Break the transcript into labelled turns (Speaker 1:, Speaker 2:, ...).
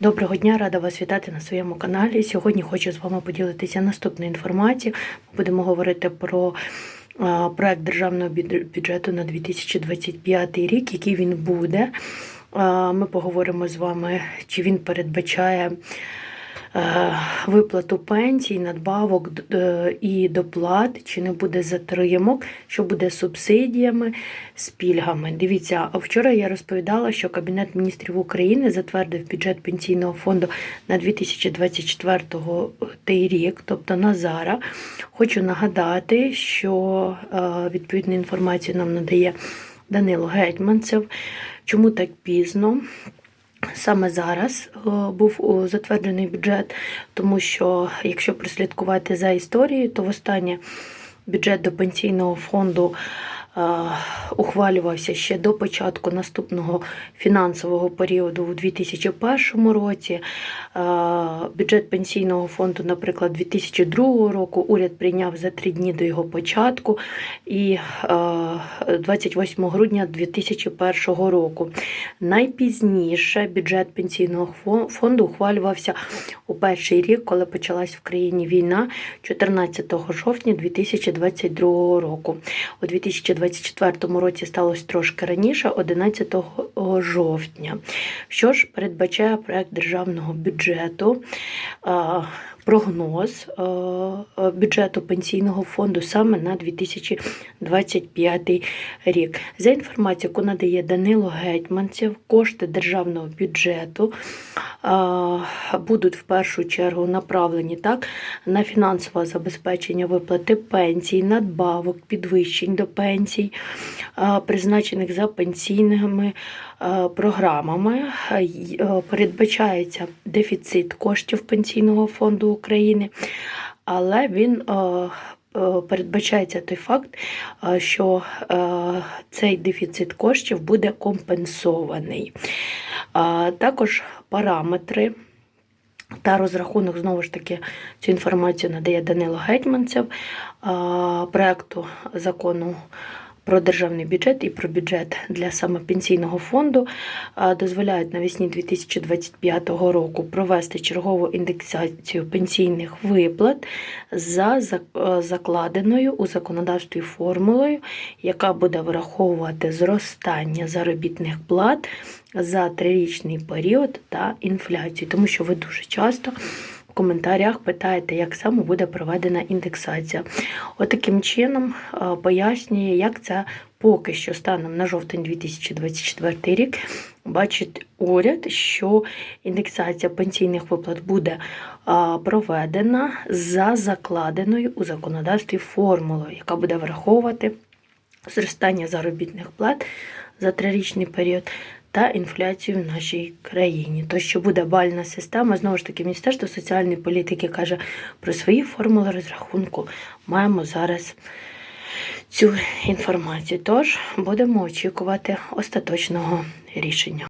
Speaker 1: Доброго дня, рада вас вітати на своєму каналі. Сьогодні хочу з вами поділитися наступною інформацією. Будемо говорити про проект державного бюд- бюджету на 2025 рік, який він буде. Ми поговоримо з вами, чи він передбачає е, виплату пенсій, надбавок е, і доплат, чи не буде затримок, що буде субсидіями, з пільгами. Дивіться, вчора я розповідала, що Кабінет міністрів України затвердив бюджет пенсійного фонду на 2024 рік, тобто на зараз. Хочу нагадати, що е, відповідну інформацію нам надає Данило Гетьманцев. Чому так пізно? Саме зараз е, був затверджений бюджет, тому що якщо прослідкувати за історією, то в останнє бюджет до пенсійного фонду ухвалювався ще до початку наступного фінансового періоду у 2001 році. Бюджет пенсійного фонду, наприклад, 2002 року уряд прийняв за три дні до його початку і е, 28 грудня 2001 року. Найпізніше бюджет пенсійного фонду ухвалювався у перший рік, коли почалась в країні війна 14 жовтня 2022 року. У 2024 році сталося трошки раніше, 11 жовтня. Що ж передбачає проект державного бюджету? Прогноз бюджету пенсійного фонду саме на 2025 рік. За інформацією, яку надає Данило Гетьманцев, кошти державного бюджету будуть в першу чергу направлені так на фінансове забезпечення виплати пенсій, надбавок, підвищень до пенсій, призначених за пенсійними програмами. А, й- а, Передбачається дефіцит коштів Пенсійного фонду України, але він е, передбачається той факт, що е, цей дефіцит коштів буде компенсований. Також параметри та розрахунок, знову ж таки, цю інформацію надає Данило Гетьманцев проекту закону. Про державний бюджет і про бюджет для саме пенсійного фонду дозволяють навесні 2025 року провести чергову індексацію пенсійних виплат за е, закладеною у законодавстві формулою, яка буде враховувати зростання заробітних плат за трирічний період та інфляцію, тому що ви дуже часто коментарях питаєте, як саме буде проведена індексація. Отаким чином е, пояснює, як це поки що станом на жовтень 2024 рік бачить уряд, що індексація пенсійних виплат буде проведена за закладеною у законодавстві формулою, яка буде враховувати зростання заробітних плат за трирічний період та інфляцію в нашій країні. То, що буде бальна система, знову ж таки, Міністерство соціальної політики каже про свої формули розрахунку. Маємо зараз цю інформацію. Тож будемо очікувати остаточного рішення.